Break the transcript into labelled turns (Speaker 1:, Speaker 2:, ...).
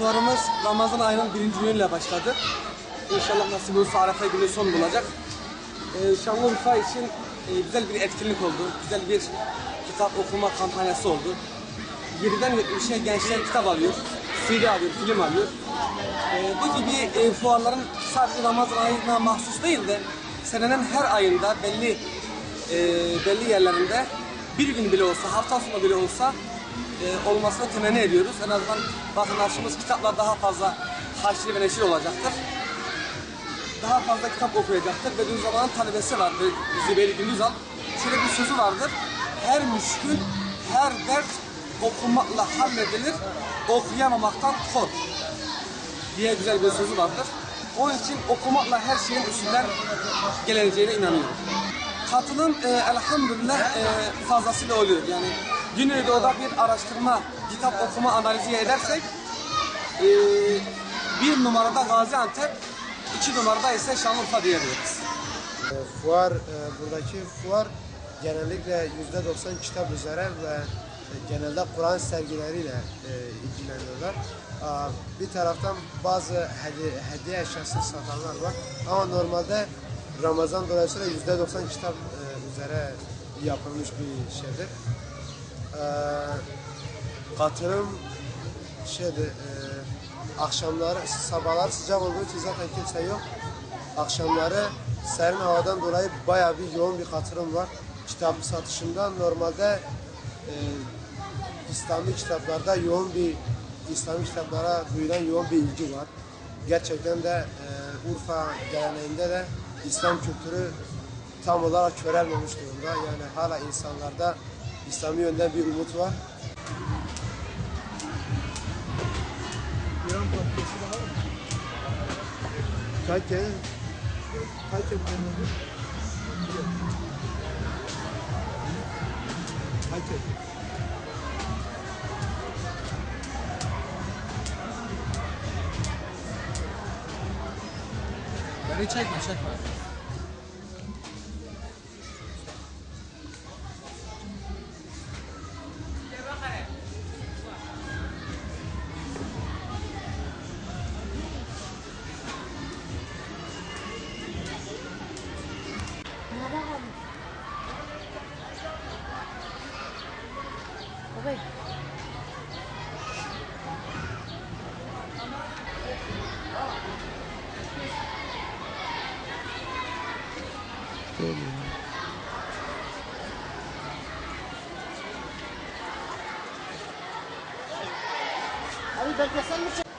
Speaker 1: fuarımız Ramazan ayının birinci günüyle başladı. İnşallah nasip olursa Arefe günü son bulacak. Ee, Şanlıurfa için e, güzel bir etkinlik oldu. Güzel bir kitap okuma kampanyası oldu. 7'den 70'e gençler kitap alıyor, CD alıyor, film alıyor. Ee, bu gibi e, fuarların sadece Ramazan ayına mahsus değil de senenin her ayında belli e, belli yerlerinde bir gün bile olsa, hafta sonu bile olsa e, olmasını temenni ediyoruz. En azından vatandaşımız kitapla daha fazla haşir ve neşir olacaktır. Daha fazla kitap okuyacaktır. Bediüzzaman'ın talebesi vardı Zübeyir Gündüzal. Şöyle bir sözü vardır. Her müşkül, her dert okumakla halledilir, okuyamamaktan kork diye güzel bir sözü vardır. Onun için okumakla her şeyin üstünden geleceğine inanıyorum. Katılım e, elhamdülillah e, fazlasıyla oluyor. Yani Güneydoğu'da bir araştırma, kitap okuma analizi edersek e, bir numarada Gaziantep, iki numarada ise Şanlıurfa diyebiliriz.
Speaker 2: E, Fuar, e, buradaki fuar genellikle %90 kitap üzere ve genelde Kur'an sergileriyle e, ilgileniyorlar. Bir taraftan bazı hediye, hediye eşyası satanlar var ama normalde Ramazan dolayısıyla %90 kitap e, üzere yapılmış bir şeydir. Ee, katılım şeydi, e, akşamları, sabahlar sıcak olduğu için zaten kimse yok. Akşamları serin havadan dolayı bayağı bir yoğun bir katılım var. Kitap satışında normalde e, İslami kitaplarda yoğun bir İslami kitaplara duyulan yoğun bir ilgi var. Gerçekten de e, Urfa geleneğinde de İslam kültürü tam olarak körelmemiş durumda. Yani hala insanlarda İslami yönden bir umut var. Kaç kere? Kaç kere Kaç kere?
Speaker 3: Beni çekme çekme.
Speaker 4: Abi beklesen mi?